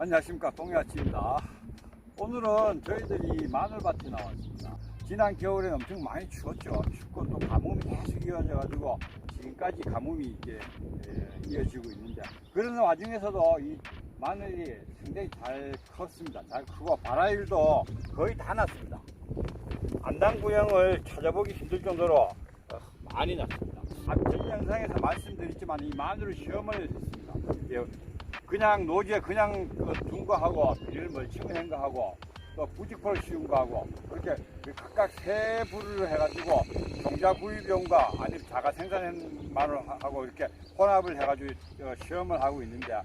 안녕하십니까. 동해아치입니다. 오늘은 저희들이 마늘밭에 나왔습니다. 지난 겨울에는 엄청 많이 추웠죠. 춥고 또 가뭄이 계속 이어져 가지고 지금까지 가뭄이 이제 예, 이어지고 있는데 그런 와중에서도 이 마늘이 상당히 잘 컸습니다. 잘 크고 발화율도 거의 다 났습니다. 안당 구형을 찾아보기 힘들 정도로 어, 많이 났습니다. 앞전 영상에서 말씀드렸지만 이 마늘을 시험을 했습니다. 예, 그냥 노지에 그냥 둔 거하고 비를 멀칭을 한 거 하고 또 부직포를 씌운 거하고 그렇게 그 각각 세 부를 해가지고 종자 구입용과 아니면 자가 생산한 마늘하고 이렇게 혼합을 해가지고 어, 시험을 하고 있는데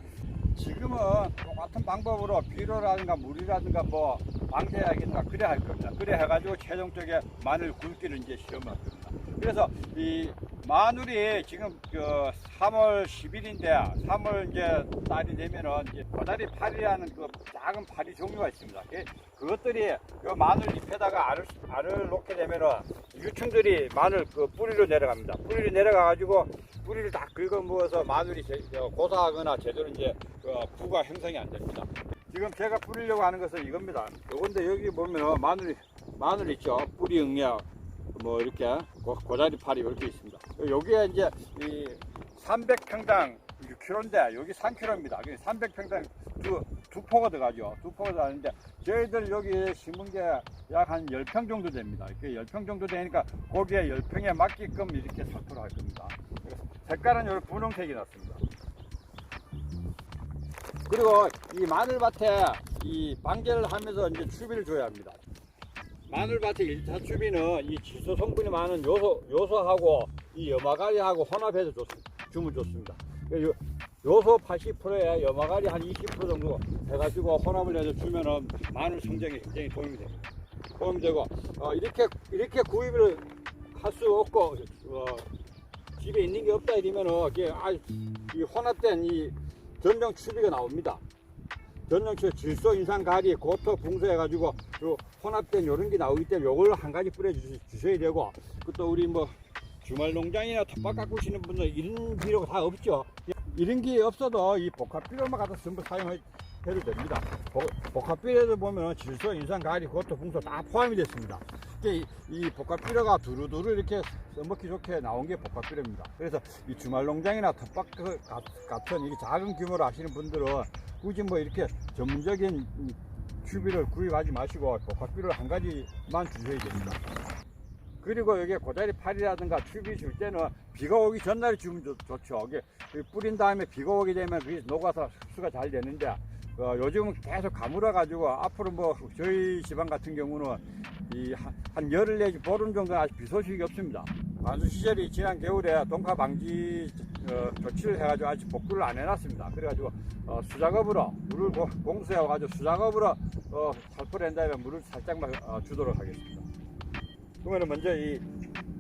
지금은 똑같은 방법으로 비료라든가 물이라든가 뭐 방제하겠다 그래 할 겁니다. 그래 해가지고 최종적에 마늘 굵기를 이제 시험할 겁니다. 그래서 이 마늘이 지금 그 3월 10일인데 3월 이제 달이 되면은 이제 고다리 파리라는 그 작은 파리 종류가 있습니다. 그- 그것들이 그 마늘 잎에다가 알을, 알을 놓게 되면은 유충들이 마늘 그 뿌리로 내려갑니다. 뿌리로 내려가 가지고 뿌리를 다 긁어 모어서 마늘이 고사하거나 제대로 이제 그 부가 형성이 안 됩니다. 지금 제가 뿌리려고 하는 것은 이겁니다. 요건데 여기 보면 마늘 마늘 있죠. 뿌리 응야 뭐 이렇게 고, 고자리 팔이 이렇게 있습니다. 여기에 이제 이 300평당 6kg인데 여기 3kg입니다. 300평당 두, 두 포가 들어가죠. 두 포가 들어가는데 저희들 여기 심은 게 약 한 10평 정도 됩니다. 이렇게 10평 정도 되니까 거기에 10평에 맞게끔 이렇게 살포를 할 겁니다. 색깔은 이런 분홍색이 났습니다. 그리고 이 마늘밭에 이 방제를 하면서 이제 추비를 줘야 합니다. 마늘밭의 일차 추비는 이 질소 성분이 많은 요소, 요소하고 이 염화가리하고 혼합해서 좋, 주면 좋습니다. 요, 요소 80%에 염화가리 한 20% 정도 해가지고 혼합을 해서 주면은 마늘 성장에 굉장히 도움이 됩니다. 도움이 되고, 어, 이렇게, 이렇게 구입을 할 수 없고, 어, 집에 있는 게 없다 이러면은, 이게, 아, 이 혼합된 이 전용 추비가 나옵니다. 추비 질소 인상 가리 고토 붕소 해가지고 요 혼합된 요런 게 나오기 때문에 요걸 한 가지 뿌려 주셔야 되고 또 우리 뭐 주말 농장이나 텃밭 가꾸시는 분들 이런 비료가 다 없죠. 이런 게 없어도 이 복합 비료만 갖다 전부 사용해도 됩니다. 복- 복합 비료에도 보면 질소 인상 가리 고토 붕소 다 포함이 됐습니다. 이게 이- 이 복합 비료가 두루두루 이렇게 써먹기 좋게 나온 게 복합 비료입니다. 그래서 이 주말 농장이나 텃밭 그 가- 같은 이 작은 규모로 하시는 분들은 굳이 뭐 이렇게 전문적인 이 추비를 구입하지 마시고 복합비를 한 가지만 주셔야 됩니다. 그리고 여기 고자리 팔이라든가 추비 줄 때는 비가 오기 전날에 주면 좋, 좋죠. 이게 뿌린 다음에 비가 오게 되면 그게 녹아서 흡수가 잘 되는데 어, 요즘은 계속 가물어 가지고 앞으로 뭐 저희 지방 같은 경우는 이 한 열흘 내지 보름 정도 아직 비 소식이 없습니다. 관수 시절이 지난 겨울에 동파 방지 어, 조치를 해가지고 아직 복구를 안 해놨습니다. 그래가지고 어, 수작업으로 물을 고- 공수해가지고 수작업으로 어, 살포를 한 다음에 물을 살짝만 어, 주도록 하겠습니다. 그러면 먼저 이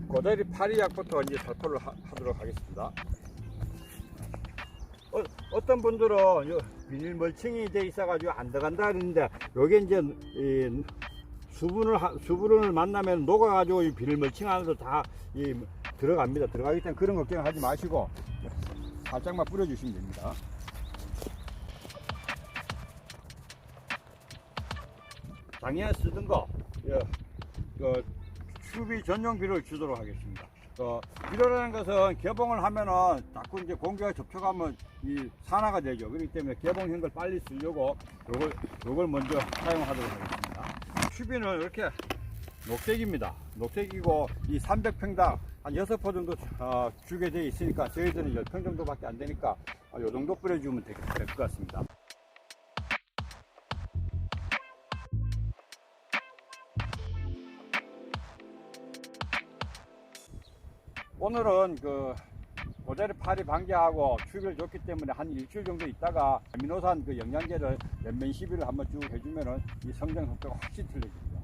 고다리 파리약부터 이제 살포를 하, 도록 하겠습니다. 어, 떤 분들은 요 비닐 멀칭이 돼 있어가지고 안 들어간다 그러는데 요게 이제 이 수분을 하- 수분을 만나면 녹아가지고 이 비닐 멀칭 안에도 다이 들어갑니다. 들어가기 때문에 그런 걱정하지 마시고 살짝만 뿌려주시면 됩니다. 작년에 쓰던 거, 예, 그 추비 전용 비료를 주도록 하겠습니다. 어, 비료라는 것은 개봉을 하면은 자꾸 이제 공기가 접촉하면 이 산화가 되죠. 그렇기 때문에 개봉한 걸 빨리 쓰려고 요걸, 요걸 먼저 사용하도록 하겠습니다. 추비는 이렇게 녹색입니다. 녹색이고 이 300평당 한 6포 정도 어, 주게 되어 있으니까 저희들은 10평 정도밖에 안 되니까 어, 요 정도 뿌려주면 될 것 같습니다. 오늘은 그 고자리 파리 방제하고 추비를 줬기 때문에 한 일주일 정도 있다가 아미노산 그 영양제를 몇몇 시비를 한번 쭉 해주면은 이 성장 속도가 확실히 틀려집니다.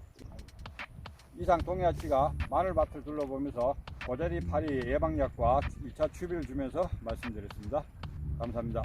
이상 동해아치가 마늘밭을 둘러보면서 고자리 파리 예방약과 2차 추비를 주면서 말씀드렸습니다. 감사합니다.